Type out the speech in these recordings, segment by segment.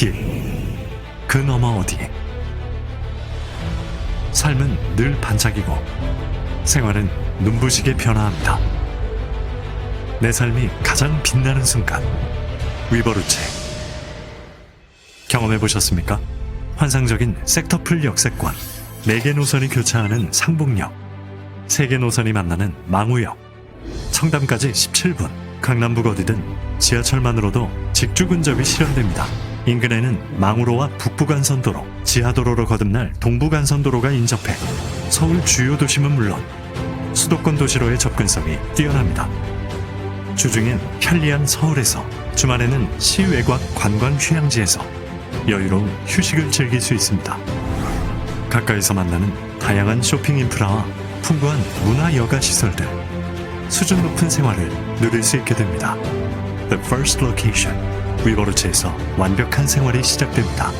길, 그 너머 어디. 삶은 늘 반짝이고 생활은 눈부시게 변화합니다. 내 삶이 가장 빛나는 순간, 위버루체. 경험해 보셨습니까? 환상적인 섹터풀 역세권, 4개 노선이 교차하는 상봉역, 3개 노선이 만나는 망우역, 청담까지 17분, 강남북 어디든 지하철만으로도 직주 근접이 실현됩니다. 인근에는 망우로와 북부간선도로, 지하도로로 거듭날 동부간선도로가 인접해 서울 주요 도심은 물론 수도권 도시로의 접근성이 뛰어납니다. 주중엔 편리한 서울에서, 주말에는 시외곽 관광 휴양지에서 여유로운 휴식을 즐길 수 있습니다. 가까이서 만나는 다양한 쇼핑 인프라와 풍부한 문화 여가 시설들, 수준 높은 생활을 누릴 수 있게 됩니다. The First Location, 위버루체에서 완벽한 생활이 시작됩니다.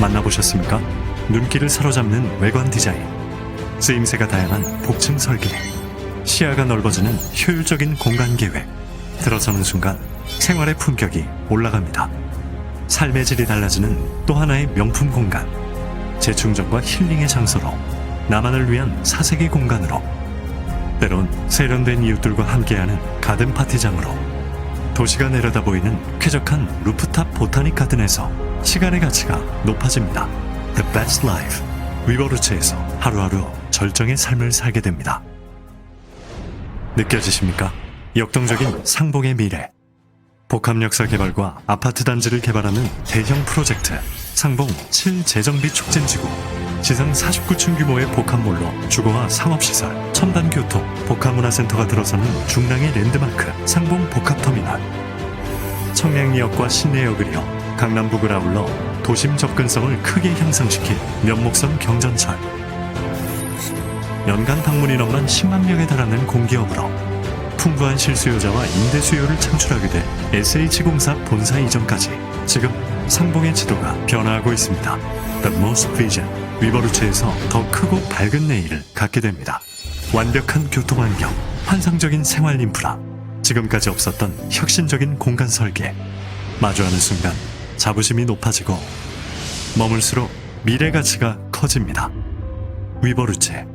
만나보셨습니까? 눈길을 사로잡는 외관 디자인, 쓰임새가 다양한 복층 설계, 시야가 넓어지는 효율적인 공간 계획, 들어서는 순간 생활의 품격이 올라갑니다. 삶의 질이 달라지는 또 하나의 명품 공간, 재충전과 힐링의 장소로 나만을 위한 사색의 공간으로 때론 세련된 이웃들과 함께하는 가든 파티장으로 도시가 내려다 보이는 쾌적한 루프탑 보타닉 가든에서 시간의 가치가 높아집니다. The Best Life 위버루체에서 하루하루 절정의 삶을 살게 됩니다. 느껴지십니까? 역동적인 상봉의 미래 복합역사 개발과 아파트 단지를 개발하는 대형 프로젝트 상봉 7 재정비 촉진지구 지상 49층 규모의 복합몰로 주거와 상업시설, 첨단교통, 복합문화센터가 들어서는 중랑의 랜드마크 상봉 복합터미널. 청량리역과 신내역을 이어 강남북을 아울러 도심 접근성을 크게 향상시킨 면목선 경전철. 연간 방문 인원만 10만 명에 달하는 공기업으로 풍부한 실수요자와 임대 수요를 창출하게 될 SH공사 본사 이전까지 지금 상봉의 지도가 변화하고 있습니다. The Most Vision 위버루체에서 더 크고 밝은 내일을 갖게 됩니다. 완벽한 교통환경, 환상적인 생활 인프라, 지금까지 없었던 혁신적인 공간 설계. 마주하는 순간 자부심이 높아지고 머물수록 미래 가치가 커집니다. 위버루체